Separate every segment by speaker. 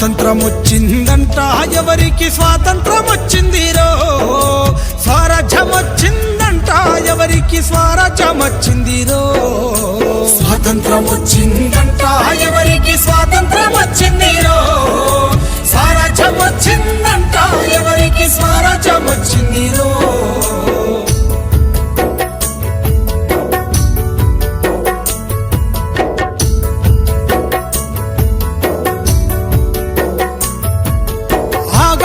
Speaker 1: స్వాతంత్రం వచ్చిందంట ఎవరికి స్వాతంత్రం వచ్చిందిరో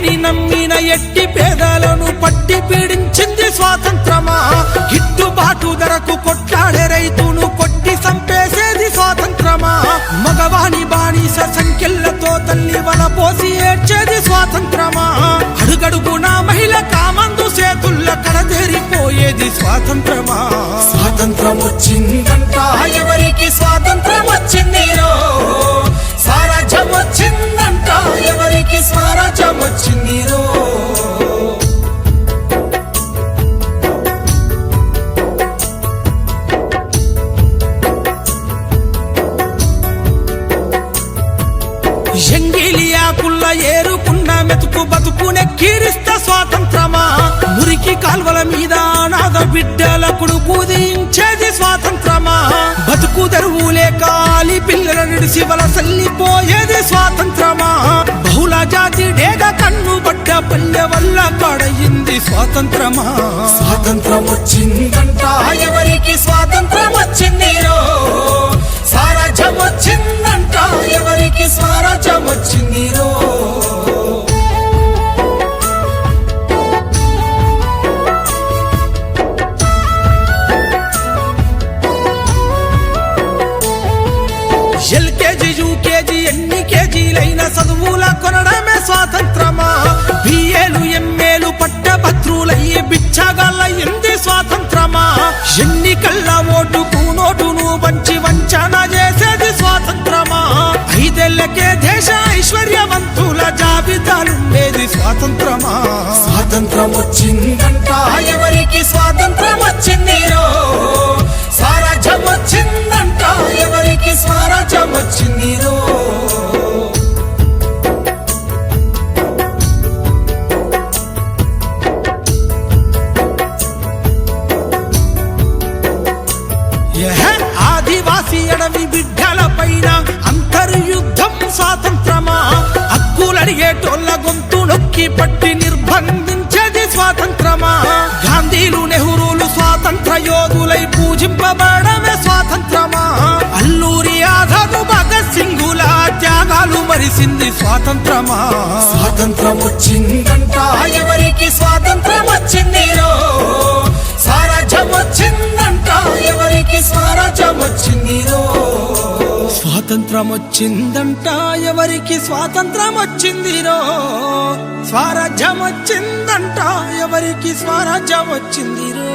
Speaker 1: మట్టిని నమ్మిన ఎట్టి పేదలను పట్టి పీడించింది స్వాతంత్రమా? గిట్టుబాటు ధరకు కొట్లాడే రైతును కొట్టి సంపేసేది స్వాతంత్రమా? మగవాణి బానిస సంఖ్యలతో తల్లి వల పోసి ఏడ్చేది స్వాతంత్రమా? అడుగడుగున మహిళ కామందు సేతుల్ల కడదేరిపోయేది స్వాతంత్రమా? స్వాతంత్రం వచ్చిందంట ఎంగిలియాకుల్ల ఏరుకున్న మెతుకు బతుకునే కీరిస్త స్వాతంత్రమా? మురికి కాల్వల మీద అనాథ బిడ్డలకుడు పూజించేది స్వాతంత్రమా? బతుకు తెరువు లేక పిల్లల నిడిసి వలసల్లిపోయేది స్వాతంత్రమా? బహుళ జాతి డేగ కన్ను పడ్డ పల్లె వల్ల కడయింది స్వాతంత్రమా? స్వాతంత్రం వచ్చిందంట ఎవరికి స్వాతంత్రం వచ్చిందిరో కేజీ ఎన్ని కేజీలైన చదువుల కొనడమే స్వాతంత్రమా? బిఏలు ఎంఏలు పట్టభద్రులయ్యి బిచ్చగాళ్ళయింది స్వాతంత్రమా? ఎన్నికల్ల ఓటుకు నోటును వంచి వంచన చేసేది స్వాతంత్రమా? ఐదేళ్ళకే దేశ ఐశ్వర్యవంతుల జాబితాలుండేది స్వాతంత్రమా? స్వాతంత్రం వచ్చిందంట ఎవరికి స్వాతంత్రం వచ్చింది రో త్యాగాలు మరిసింది స్వాతంత్రమా? స్వాతంత్రం వచ్చిందంట ఎవరికి స్వాతంత్రం వచ్చిందిరో స్వరాజ్యం వచ్చిందంట ఎవరికి స్వరాజ్యం వచ్చిందిరో స్వాతంత్రం వచ్చిందంట ఎవరికి స్వాతంత్రం వచ్చిందిరో స్వరాజ్యం వచ్చిందంట ఎవరికి స్వరాజ్యం వచ్చిందిరో